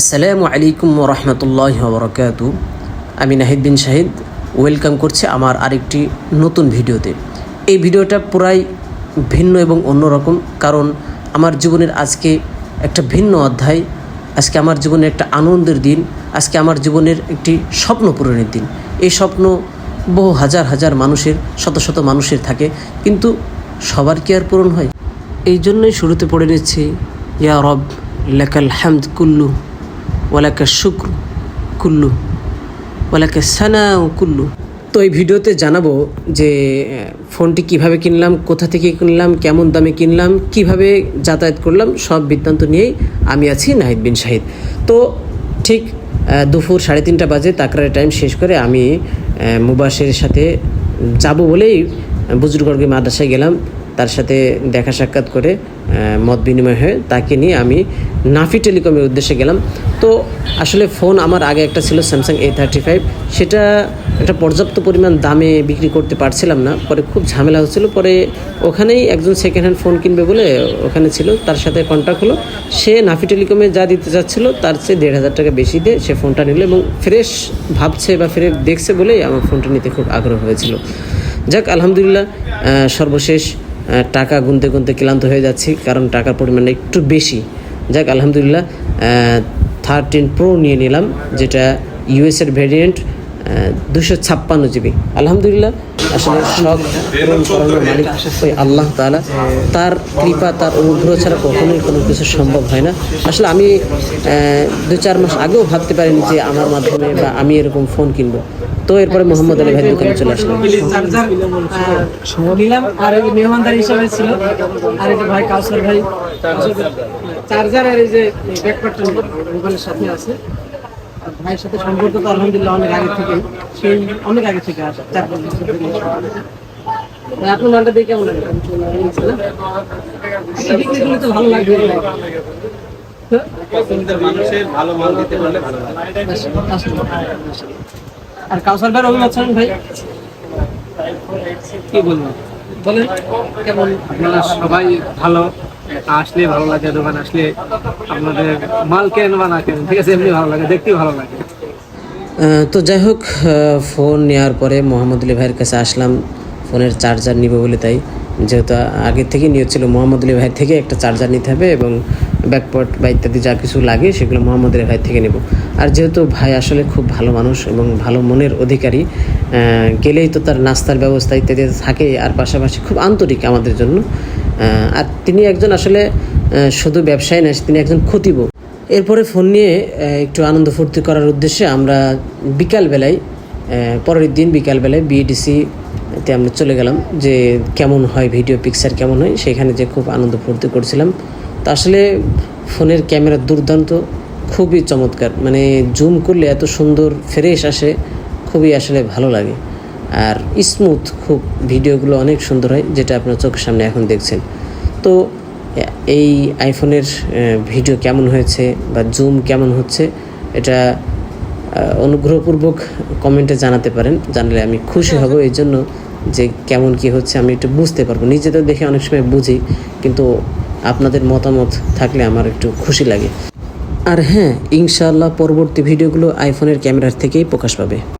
আসসালামু আলাইকুম রহমতুল্লাহ বরকাতু। আমি নাহিদ বিন শাহিদ, ওয়েলকাম করছি আমার আরেকটি নতুন ভিডিওতে। এই ভিডিওটা পুরাই ভিন্ন এবং অন্যরকম, কারণ আমার জীবনের আজকে একটা ভিন্ন অধ্যায়, আজকে আমার জীবনের একটা আনন্দের দিন, আজকে আমার জীবনের একটি স্বপ্ন পূরণের দিন। এই স্বপ্ন বহু হাজার হাজার মানুষের, শত শত মানুষের থাকে, কিন্তু সবার কি আর পূরণ হয়? এই জন্যই শুরুতে পড়ে নিচ্ছি, ইয়া রব, লেকাল হামদ কুল্লু। ওয়ালাকা শুক্র কুল্লু, ওয়ালাকা সানা ও কুল্লু। তো এই ভিডিওতে জানাব যে ফোনটি কীভাবে কিনলাম, কোথা থেকে কিনলাম, কেমন দামে কিনলাম, কীভাবে যাতায়াত করলাম, সব বৃত্তান্ত নিয়েই আমি আছি নাহিদ বিন শাহিদ। তো ঠিক দুপুর সাড়ে তিনটা বাজে, তাকরারের টাইম শেষ করে আমি মুবাসের সাথে যাব বলেই বুজুর্গর্গে মাদ্রাসায় গেলাম। তার সাথে দেখা সাক্ষাৎ করে মত বিনিময় হয়ে তাকে নিয়ে আমি নাফি টেলিকমের উদ্দেশ্যে গেলাম। তো আসলে ফোন আমার আগে একটা ছিল স্যামসাং এ থার্টি ফাইভ সেটা একটা পর্যাপ্ত পরিমাণ দামে বিক্রি করতে পারছিলাম না। পরে খুব ঝামেলা হচ্ছিল। পরে ওখানেই একজন সেকেন্ড হ্যান্ড ফোন কিনবে বলে ওখানে ছিল। তার সাথে কন্ট্যাক্ট হলো। সে নাফি টেলিকমে যা দিতে চাচ্ছিল, তার চেয়ে দেড় হাজার টাকা বেশি দিয়ে সে ফোনটা নিল এবং ফ্রেশ ভাবছে বা ফ্রেশ দেখছে বলেই আমার ফোনটা নিতে খুব আগ্রহ হয়েছিল। যাক, আলহামদুলিল্লাহ সর্বশেষ টাকা গুনতে গুনতে ক্লান্ত হয়ে যাচ্ছি, কারণ টাকার পরিমাণ একটু বেশি। যাক, আলহামদুলিল্লাহ থার্টিন প্রো নিয়ে নিলাম, যেটা ইউএসের ভ্যারিয়েন্ট দুশো ছাপ্পান্ন জিবি আলহামদুলিল্লাহ, আসলে করানোর মালিক ওই আল্লাহ তালা তার কৃপা, তার অনুগ্রহ ছাড়া কখনোই কোনো কিছু সম্ভব হয় না। আসলে আমি দু চার মাস আগেও ভাবতে পারিনি যে আমার মাধ্যমে বা আমি এরকম ফোন কিনবো। তো এরপরে মোহাম্মদ আলী ভাই দোকানে চলে আসলাম। নিলাম আর মেহমানদার হিসাবে ছিল আর এই যে ভাই কাউসার ভাই চার্জার আর এই যে ব্যাকপার্টটা মোবাইলের সাথে আছে। ভাইয়ের সাথে সম্পর্ক তো আলহামদুলিল্লাহ অনেক আগে থেকে সেই অনেক আগে থেকে আসে চার পাঁচ বছর থেকে ভাই, আপনার মালটা দিয়ে কেমন লাগে? তো ভালো লাগবে মানুষের ভালো মাল দিতে পারলে ভালো লাগে। আর কাউসার ভাইয়ের অভিমত শোনেন ভাই? কি বলব? বলেন কেমন? আপনারা সবাই ভালো। আসলে ভালো লাগে দোকান আসলে আপনাদের মাল কেন বা না কেন ঠিক আছে এমনি ভালো লাগে দেখতেই ভালো লাগে। তো যাই হোক ফোন নেওয়ার পরে মোহাম্মদ আলী ভাইয়ের কাছে আসলাম। ফোনের চার্জার নিব বলে তাই। যেহেতু আগে থেকে নিয়েছিল মোহাম্মদ আলী ভাইয়ের থেকে একটা চার্জার নিতে হবে এবং ব্যাকপট বা ইত্যাদি যা কিছু লাগে সেগুলো মোহাম্মদ আলী ভাই থেকে নেব। আর যেহেতু ভাই আসলে খুব ভালো মানুষ এবং ভালো মনের অধিকারী গেলেই তো তার নাস্তার ব্যবস্থা ইত্যাদি থাকে আর পাশাপাশি খুব আন্তরিক আমাদের জন্য। আর তিনি একজন আসলে শুধু ব্যবসায়ী না, তিনি একজন খতিব। এরপরে ফোন নিয়ে একটু আনন্দ ফুর্তি করার উদ্দেশ্যে আমরা বিকালবেলায় পরের দিন বিকালবেলায় বিএডিসি তে আমরা চলে গেলাম যে কেমন হয়, ভিডিও পিকচার কেমন হয়, সেখানে যে খুব আনন্দ ফুর্তি করছিলাম। তো আসলে ফোনের ক্যামেরা দুর্দান্ত খুবই চমৎকার। মানে জুম করলে এত সুন্দর ফ্রেশ আসে খুবই আসলে ভালো লাগে। আর স্মুথ খুব ভিডিওগুলো অনেক সুন্দর হয় যেটা আপনার চোখের সামনে এখন দেখছেন। তো এই আইফোনের ভিডিও কেমন হয়েছে বা জুম কেমন হচ্ছে এটা অনুগ্রহপূর্বক কমেন্টে জানাতে পারেন। জানলে আমি খুশি হব এই জন্য যে কেমন কি হচ্ছে আমি একটু বুঝতে পারব। নিজে তো দেখে অনেক সময় বুঝি কিন্তু আপনাদের মতামত থাকলে আমার একটু খুশি লাগে। আর হ্যাঁ ইনশাআল্লাহ পরবর্তী ভিডিওগুলো আইফোনের ক্যামেরার থেকেই প্রকাশ পাবে।